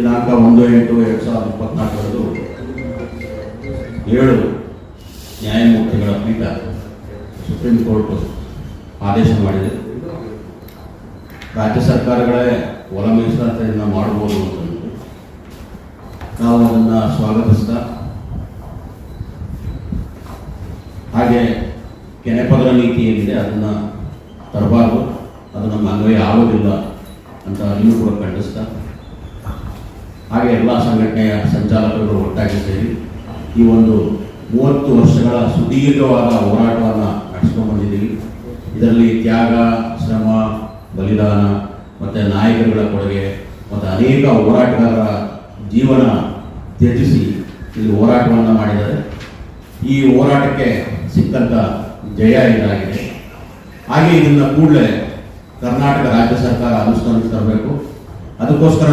ದಿನಾಂಕ ಒಂದು ಎಂಟು ಎರಡು ಸಾವಿರದ ಇಪ್ಪತ್ನಾಲ್ಕರಂದು ಏಳು ನ್ಯಾಯಮೂರ್ತಿಗಳ ಪೀಠ ಸುಪ್ರೀಂ ಕೋರ್ಟ್ ಆದೇಶ ಮಾಡಿದೆ. ರಾಜ್ಯ ಸರ್ಕಾರಗಳೇ ಒಲ ಮೀಸಲಾತಿಯನ್ನು ಮಾಡಬಹುದು ಅಂತ ನಾವು ಅದನ್ನು ಸ್ವಾಗತಿಸ್ತಾ, ಹಾಗೆ ಕೆನೆಪದರ ನೀತಿ ಏನಿದೆ ಅದನ್ನು ತರಬಾರ್ದು, ಅದು ನಮ್ಮ ಅನ್ವಯ ಆಗೋದಿಲ್ಲ ಅಂತ ಅಲ್ಲಿಯೂ ಕೂಡ ಖಂಡಿಸ್ತಾ ಹಾಗೆ ಎಲ್ಲ ಸಂಘಟನೆಯ ಸಂಚಾಲಕರು ಒಟ್ಟಾಗಿ ಸೇರಿ ಈ ಒಂದು ಮೂವತ್ತು ವರ್ಷಗಳ ಸುದೀರ್ಘವಾದ ಹೋರಾಟವನ್ನು ನಡೆಸ್ಕೊಂಡು ಬಂದಿದ್ದೀವಿ. ಇದರಲ್ಲಿ ತ್ಯಾಗ, ಶ್ರಮ, ಬಲಿದಾನ, ಮತ್ತು ನಾಯಕರುಗಳ ಕೊಡುಗೆ, ಮತ್ತು ಅನೇಕ ಹೋರಾಟಗಾರರ ಜೀವನ ತ್ಯಜಿಸಿ ಇಲ್ಲಿ ಹೋರಾಟವನ್ನು ಮಾಡಿದ್ದಾರೆ. ಈ ಹೋರಾಟಕ್ಕೆ ಸಿಕ್ಕಂಥ ಜಯ ಇದಾಗಿದೆ. ಹಾಗೆ ಇದನ್ನು ಕೂಡಲೇ ಕರ್ನಾಟಕ ರಾಜ್ಯ ಸರ್ಕಾರ ಅನುಷ್ಠಾನಕ್ಕೆ ತರಬೇಕು. ಅದಕ್ಕೋಸ್ಕರ